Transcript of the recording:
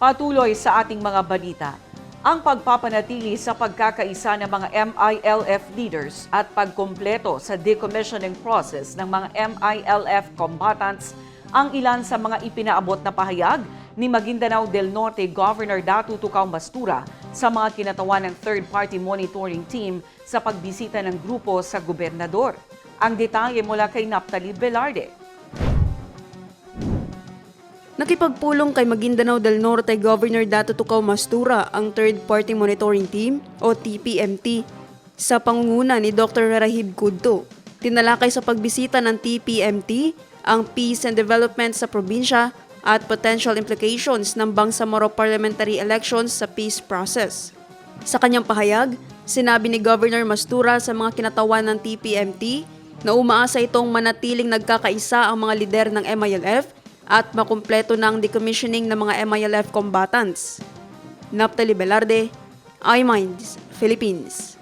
Patuloy sa ating mga balita, ang pagpapanatili sa pagkakaisa ng mga MILF leaders at pagkumpleto sa decommissioning process ng mga MILF combatants ang ilan sa mga ipinaabot na pahayag ni Maguindanao del Norte Governor Datu Tukaw Mastura sa mga kinatawan ng third-party monitoring team sa pagbisita ng grupo sa gobernador. Ang detalye mula kay Naptali Velarde. Nakipagpulong kay Maguindanao del Norte Governor Dato Tukaw Mastura ang Third Party Monitoring Team o TPMT sa pangunguna ni Dr. Rahib Kudto. Tinalakay sa pagbisita ng TPMT ang peace and development sa probinsya at potential implications ng Bangsamoro parliamentary elections sa peace process. Sa kanyang pahayag, sinabi ni Governor Mastura sa mga kinatawan ng TPMT na umaasa itong manatiling nagkakaisa ang mga lider ng MILF at makumpleto ng decommissioning ng mga MILF combatants. Naptali Velarde, iMinds, Philippines.